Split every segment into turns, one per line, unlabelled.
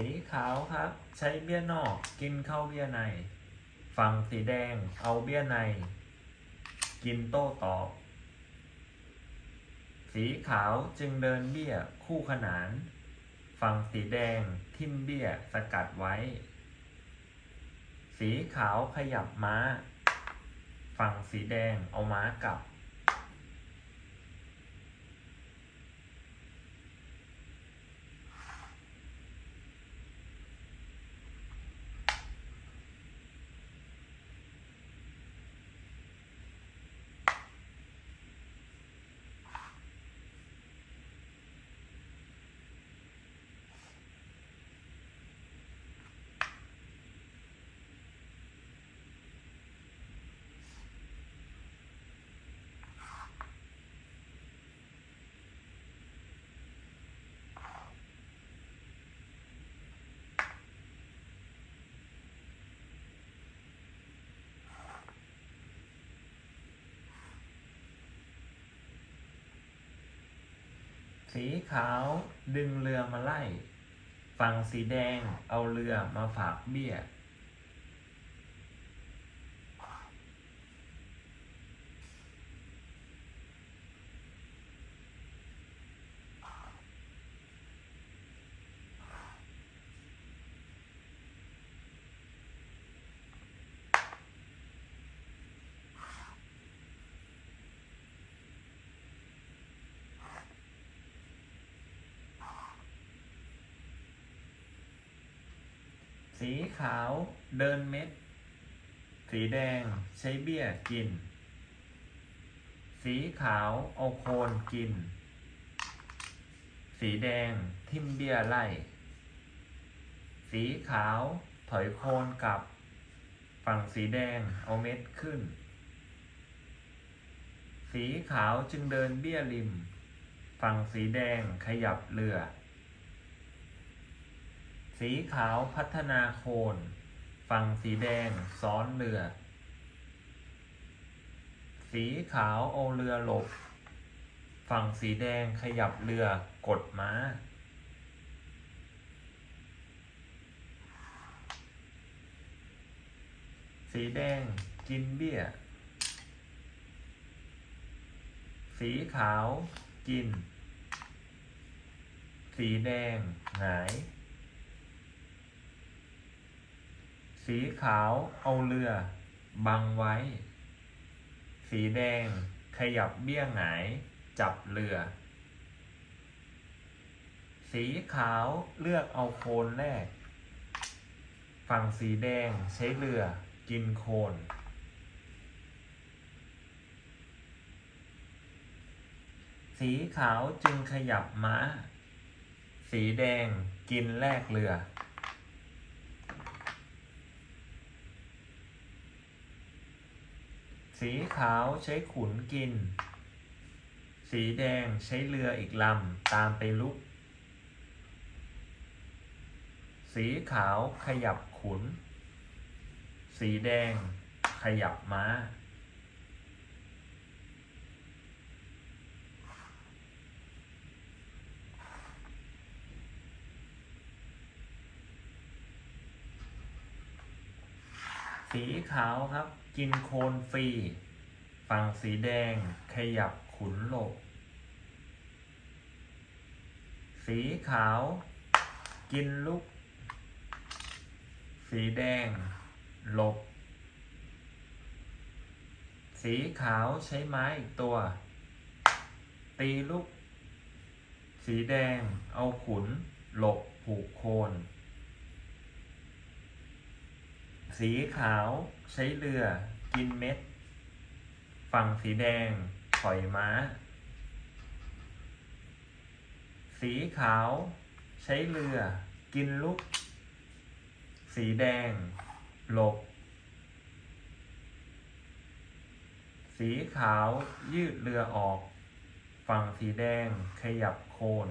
สีขาวครับ ใช้เบี้ยนอกกินเข้าเบี้ยใน ฝั่งสีแดงเอาเบี้ยใน กินโต้ตอบ สีขาวจึงเดินเบี้ยคู่ขนาน ฝั่งสีแดงทิ่มเบี้ยสกัดไว้ สีขาวขยับม้า ฝั่งสีแดงเอาม้ากลับ สีขาวดึงเรือมาไล่ ฝั่งสีแดงเอาเรือมาฝากเบี้ย สีขาวเดินเม็ด สีแดงใช้เบี้ยกิน สีขาวเอาโคนกิน สีแดงทิ่มเบี้ยไล่ สีขาวถอยโคนกลับ ฝั่งสีแดงเอาเม็ดขึ้น สีขาวจึงเดินเบี้ยริม ฝั่งสีแดงขยับเรือ สีขาวพัฒนาโคน ฝั่งสีแดงซ้อนเรือ สีขาวเอเรือหลบ ฝั่งสีแดงขยับเรือกดม้า สีแดงกินเบี้ย สีขาวกิน สีแดงหงาย สีขาวเอาเรือ บังไว้ สีแดงขยับเบี้ยหงาย จับเรือ สีขาวเลือกเอาโคนแรก ฝั่งสีแดงใช้เรือกินโคนสีขาวจึงขยับม้า สีแดงกินแลกเรือ สีขาวใช้ขุนกิน สีแดงใช้เรืออีกลำตามไปลุก สีขาวขยับขุน สีแดงขยับม้า สีขาวครับ กินโคนฟรี ฝั่งสีแดงขยับขุนหลบ สีขาว กินลุก สีแดง หลบ สีขาวใช้ไม้อีกตัว ตีลุก สีแดงเอาขุน หลบผูกโคน สีขาวใช้เรือ กินเม็ด ฝั่งสีแดงถอยม้า สีขาว ใช้เรือ กินลุกสีแดง หลบ สีขาวยืดเรือออก ฝั่งสีแดงขยับโคน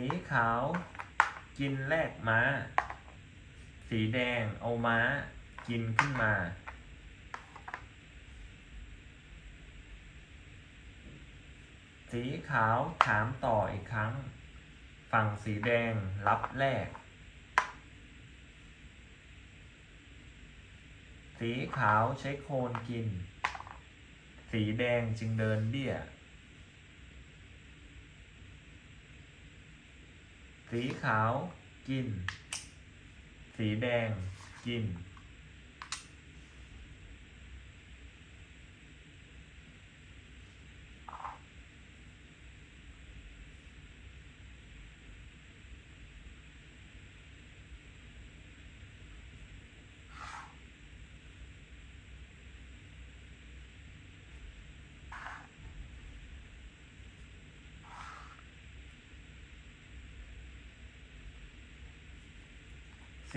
สีขาว กินแลกม้า สีแดงเอาม้า กินขึ้นมา สีขาวถามต่ออีกครั้ง ฝั่งสีแดงรับแรกสีขาวใช้โคนกิน สีแดงจึงเดินเบี้ย สีขาวกิน สีแดงกิน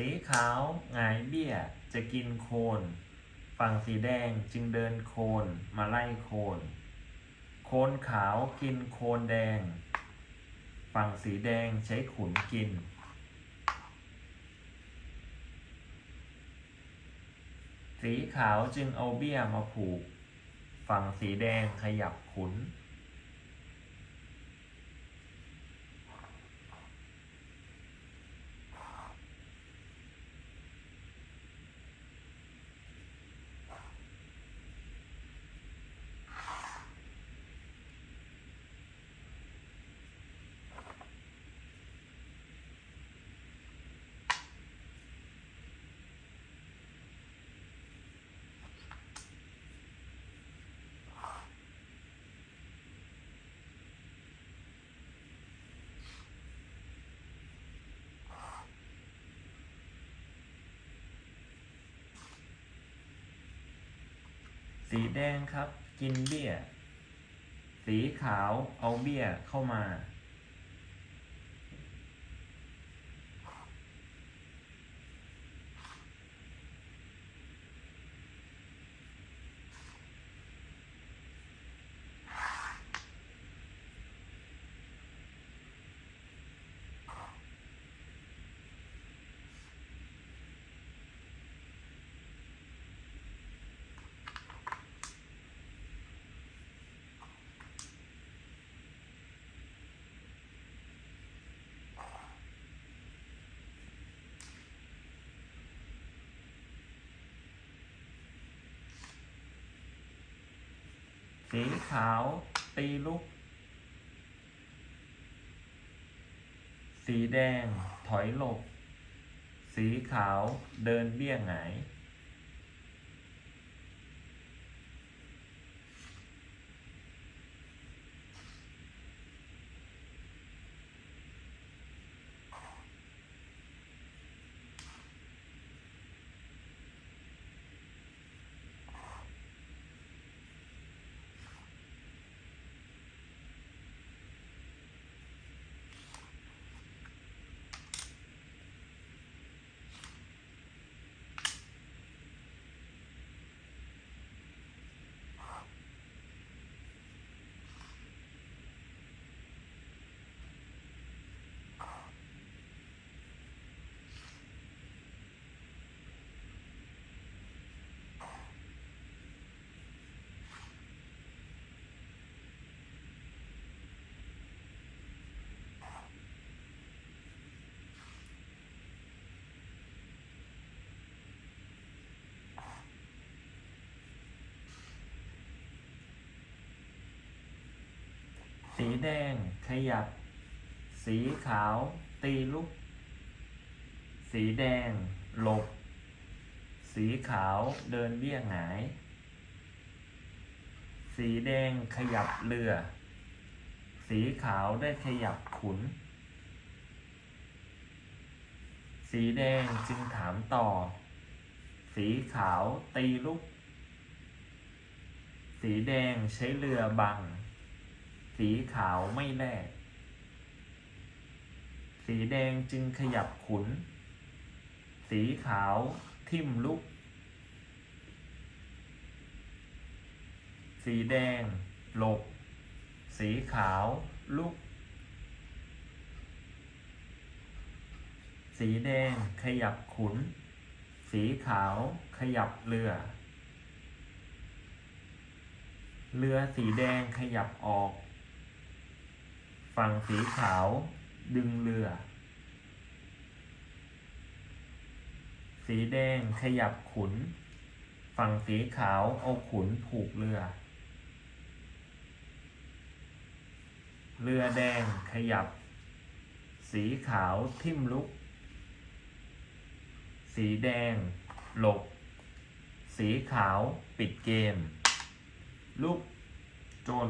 สีขาวหงายเบี้ย จะกินโคน ฝั่งสีแดงจึงเดินโคนมาไล่โคน โคนขาวกินโคนแดง ฝั่งสีแดงใช้ขุนกินสีขาวจึงเอาเบี้ยมาผูก ฝั่งสีแดงขยับขุน สีแดงครับ กินเบี้ย สีขาวเอาเบี้ยเข้ามา สีขาว ตีลุก สีแดง ถอยหลบ สีขาวเดินเบี้ยหงาย สีแดงขยับ สีขาวตีลุก สีแดงหลบ สีขาวเดินเบี้ยหงาย สีแดงขยับเรือ สีขาวได้ขยับขุน สีแดงจึงถามต่อ สีขาวตีลุก สีแดงใช้เรือบัง สีขาวไม่แลกสีแดงจึงขยับขุน สีขาวทิ่มลุก สีแดงหลบ สีขาวลุก สีแดงขยับขุน สีขาวขยับเรือ เรือสีแดงขยับออก ฝั่งสีขาวดึงเรือ สีแดงขยับขุน ฝั่งสีขาวเอาขุนผูกเรือ เรือแดงขยับ สีขาวทิ่มลุก สีแดงหลบ สีขาวปิดเกม ลุกจน